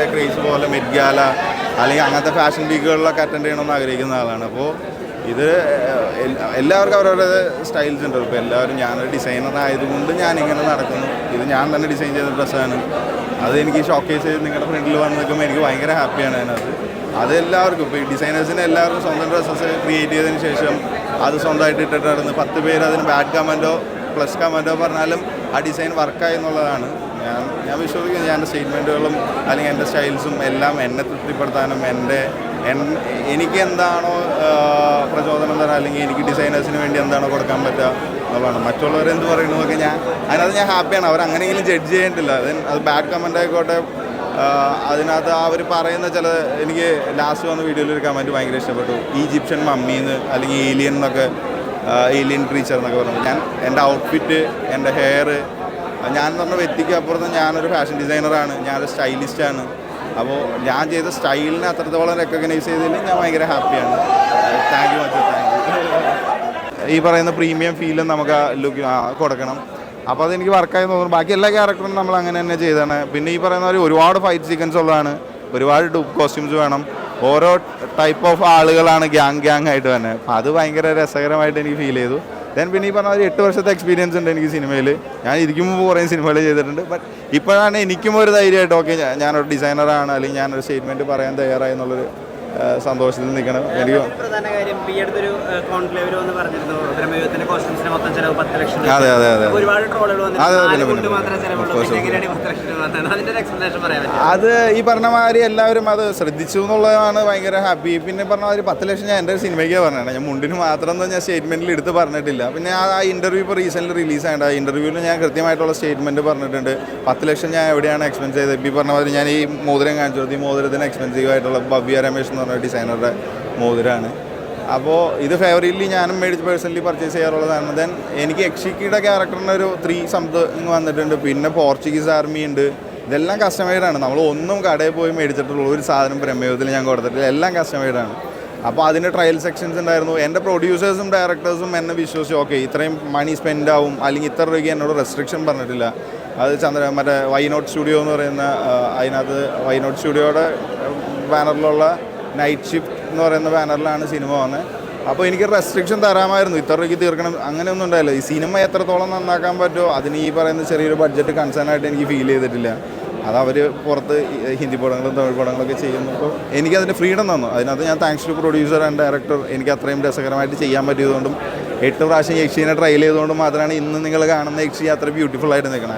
എന്റെ ക്രേസ് പോലെ മെറ്റ്ഗാല അല്ലെങ്കിൽ അങ്ങനത്തെ ഫാഷൻ വീക്കുകളിലൊക്കെ അറ്റൻഡ് ചെയ്യണമെന്ന് ആഗ്രഹിക്കുന്ന ആളാണ്. അപ്പോൾ ഇത് എല്ലാവർക്കും അവരവരുടെ സ്റ്റൈൽസ് ഉണ്ട്. ഇപ്പോൾ എല്ലാവരും ഞാനൊരു ഡിസൈനർ ആയതുകൊണ്ട് ഇങ്ങനെ നടക്കുന്നു. ഇത് ഞാൻ തന്നെ ഡിസൈൻ ചെയ്ത ഡ്രസ്സാണ് അത് എനിക്ക് ഷോക്കേസ് ചെയ്ത് നിങ്ങളുടെ ഫ്രണ്ടിൽ വന്ന് നിൽക്കുമ്പോൾ എനിക്ക് ഭയങ്കര ഹാപ്പിയാണ് അതിനകത്ത്. അത് എല്ലാവർക്കും. ഇപ്പോൾ ഈ ഡിസൈനേഴ്സിന് എല്ലാവർക്കും സ്വന്തം ഡ്രസ്സസ് ക്രിയേറ്റ് ചെയ്തതിന് ശേഷം അത് സ്വന്തമായിട്ട് ഇട്ടിട്ട് നടന്ന് പത്ത് പേര് അതിന് ബാഡ് കമന്റോ പ്ലസ് കമന്റോ പറഞ്ഞാലും ആ ഡിസൈൻ വർക്കായി എന്നുള്ളതാണ്. ഞാൻ ഞാൻ വിശ്വസിക്കുന്നു ഞാൻ എന്റെ സ്റ്റേറ്റ്മെന്റുകളും അല്ലെങ്കിൽ എന്റെ സ്റ്റൈൽസും എല്ലാം എന്നെ തൃപ്തിപ്പെടുത്താനും എന്റെ എൻ- എനിക്ക് എന്താണോ പ്രചോദനം തരാൻ അല്ലെങ്കിൽ എനിക്ക് ഡിസൈനേഴ്സിന് വേണ്ടി എന്താണോ കൊടുക്കാൻ പറ്റുക എന്നുള്ളതാണ്. മറ്റുള്ളവരെന്ത് പറയുന്നതൊക്കെ ഞാൻ അതിനകത്ത് ഞാൻ ഹാപ്പിയാണ് അവർ അങ്ങനെയെങ്കിലും ജഡ്ജ് ചെയ്യേണ്ടില്ല അത് അത് ബാഡ് കമന്റ് ആയിക്കോട്ടെ. അതിനകത്ത് അവർ പറയുന്ന ചില എനിക്ക് ലാസ്റ്റ് വന്ന വീഡിയോയിൽ ഒരു കമന്റ് ഭയങ്കര ഇഷ്ടപ്പെട്ടു. ഈജിപ്ഷ്യൻ മമ്മീന്ന് അല്ലെങ്കിൽ ഏലിയൻ എന്നൊക്കെ ഏലിയൻ ക്രീച്ചർ എന്നൊക്കെ പറഞ്ഞു ഞാൻ എന്റെ ഔട്ട്ഫിറ്റ് എന്റെ ഹെയർ ഞാൻ പറഞ്ഞ വ്യക്തിക്ക് അപ്പുറത്ത് ഞാനൊരു ഫാഷൻ ഡിസൈനറാണ് ഞാനൊരു സ്റ്റൈലിസ്റ്റാണ് അപ്പോൾ ഞാൻ ചെയ്ത സ്റ്റൈലിനെ അത്രത്തോളം റെക്കഗ്നൈസ് ചെയ്തതിൽ ഞാൻ ഭയങ്കര ഹാപ്പിയാണ് thank you much thank you ഈ പറയുന്ന പ്രീമിയം ഫീലും നമുക്ക് ആ ലുക്ക് കൊടുക്കണം. അപ്പോൾ അതെനിക്ക് വർക്കായി തോന്നുന്നു. ബാക്കി എല്ലാ ക്യാരക്ടറും നമ്മൾ അങ്ങനെ തന്നെ ചെയ്താണ്. പിന്നെ ഈ പറയുന്ന ഒരുപാട് ഫൈറ്റ് സീക്വൻസ് ഉള്ളതാണ്. ഒരുപാട് ഡൂപ്പ് കോസ്റ്റ്യൂംസ് വേണം. ഓരോ ടൈപ്പ് ഓഫ് ആളുകളാണ് ഗ്യാങ് ഗ്യാങ് ആയിട്ട് തന്നെ അപ്പോൾ അത് ഭയങ്കര രസകരമായിട്ട് എനിക്ക് ഫീൽ ചെയ്തു. ദെൻ പിന്നെ ഈ പറഞ്ഞ ഒരു എട്ട് വർഷത്തെ എക്സ്പീരിയൻസ് ഉണ്ട് എനിക്ക് സിനിമയിൽ ഞാൻ ഇതിക്കും മുമ്പ് കുറേ സിനിമകൾ ചെയ്തിട്ടുണ്ട്. ബട്ട് ഇപ്പോഴാണ് എനിക്കും ഒരു ധൈര്യമായിട്ട് ഓക്കെ ഞാനൊരു ഡിസൈനറാണ് അല്ലെങ്കിൽ ഞാനൊരു സ്റ്റേറ്റ്മെന്റ് പറയാൻ തയ്യാറായി എന്നുള്ളൊരു സന്തോഷത്തിൽ നിൽക്കണം. എനിക്ക് പ്രധാന കാര്യം ഇപ്പൊ ഈ അടുത്തൊരു കോൺക്ലേവിൽ വന്ന് പറഞ്ഞിരുന്നു. ബ്രഹ്മയുഗത്തിന്റെ കോസ്റ്റ്യൂംസിന് മൊത്തം ചെലവ് പത്ത് ലക്ഷം അതെ അതെ അതെ ഒരുപാട് ട്രോളുകൾ അതെ, ഈ പത്ത് ലക്ഷം രൂപ വന്നത്? അതിന്റെ ഒരു എക്സ്പ്ലനേഷൻ പറയാൻ അത് ഈ പറഞ്ഞ മാതിരി എല്ലാവരും അത് ശ്രദ്ധിച്ചു എന്നുള്ളതാണ് ഭയങ്കര ഹാപ്പി പിന്നെ പറഞ്ഞ മാതിരി പത്ത് ലക്ഷം ഞാൻ എന്റെ സിനിമയ്ക്ക് പറഞ്ഞതാണ്. ഞാൻ മുണ്ടിന് മാത്രം ഒന്നും ഞാൻ സ്റ്റേറ്റ്മെന്റിൽ എടുത്ത് പറഞ്ഞിട്ടില്ല. പിന്നെ ആ ഇന്റർവ്യൂ ഇപ്പോൾ റീസെന്റ് റിലീസ് ആയിട്ട് ആ ഇന്റർവ്യൂവിൽ ഞാൻ കൃത്യമായിട്ടുള്ള സ്റ്റേറ്റ്മെന്റ് പറഞ്ഞിട്ടുണ്ട്. പത്ത് ലക്ഷം ഞാൻ എവിടെയാണ് എക്സ്പെൻസ് ചെയ്തത്? ഈ പറഞ്ഞ മാതിരി ഞാൻ ഈ മോതിരം കാണിച്ചു കൊടുത്തു. ഈ മോതിരത്തിന് എക്സ്പെൻസീവ് ആയിട്ടുള്ള ഭവ്യ രമേശ് എന്ന് പറഞ്ഞ ഡിസൈനറുടെ മോതിരാണ്. അപ്പോൾ ഇത് ഫേവറേറ്റ്ലി ഞാനും മേടിച്ച് പേഴ്സണലി പർച്ചേസ് ചെയ്യാറുള്ളതാണ് ദെൻ എനിക്ക് എക്ഷിക്കിയുടെ ക്യാരക്ടറിന് ഒരു ത്രീ സംതിങ് വന്നിട്ടുണ്ട്. പിന്നെ പോർച്ചുഗീസ് ആർമി ഉണ്ട്. ഇതെല്ലാം കസ്റ്റമൈഡാണ് നമ്മൾ ഒന്നും കടയിൽ പോയി മേടിച്ചിട്ടുള്ള ഒരു സാധനം പ്രമേയത്തിൽ ഞാൻ കൊടുത്തിട്ടില്ല. എല്ലാം കസ്റ്റമൈഡാണ് അപ്പോൾ അതിന്റെ ട്രയൽ സെക്ഷൻസ് ഉണ്ടായിരുന്നു. എന്റെ പ്രൊഡ്യൂസേഴ്സും ഡയറക്ടേഴ്സും എന്നെ വിശ്വസിച്ചു ഓക്കെ ഇത്രയും മണി സ്പെൻഡ് ആവും. അല്ലെങ്കിൽ ഇത്ര രൂപയ്ക്ക് എന്നോട് റെസ്ട്രിക്ഷൻ പറഞ്ഞിട്ടില്ല. അത് ചന്ദ്ര മറ്റേ വൈനോട്ട് സ്റ്റുഡിയോ എന്ന് പറയുന്ന അതിനകത്ത് വൈനോട്ട് സ്റ്റുഡിയോയുടെ ബാനറിലുള്ള നൈറ്റ് ഷിഫ്റ്റ് എന്ന് പറയുന്ന ബാനറിലാണ് സിനിമ വന്നത് അപ്പോൾ എനിക്ക് റെസ്ട്രിക്ഷൻ തരാമായിരുന്നു. ഇത്ര രൂപയ്ക്ക് തീർക്കണം. അങ്ങനെയൊന്നും ഉണ്ടായില്ല. ഈ സിനിമ എത്രത്തോളം നന്നാക്കാൻ പറ്റുമോ അതിന് ഈ പറയുന്ന ചെറിയൊരു ബഡ്ജറ്റ് കൺസേൺ ആയിട്ട് എനിക്ക് ഫീൽ ചെയ്തിട്ടില്ല. അത് അവർ പുറത്ത് ഹിന്ദി പടങ്ങളും തമിഴ് പടങ്ങളൊക്കെ എനിക്ക് എനിക്കതിന്റെ ഫ്രീഡം തന്നു. അതിനകത്ത് ഞാൻ thanks to producer and director എനിക്ക് അത്രയും രസകരമായിട്ട് ചെയ്യാൻ പറ്റിയതുകൊണ്ടും എട്ട് പ്രാവശ്യം യക്ഷിനെ ട്രയൽ ചെയ്തുകൊണ്ടും മാത്രമാണ് ഇന്ന് നിങ്ങൾ കാണുന്ന യക്ഷി അത്ര ബ്യൂട്ടിഫുൾ ആയിട്ട് നിൽക്കണം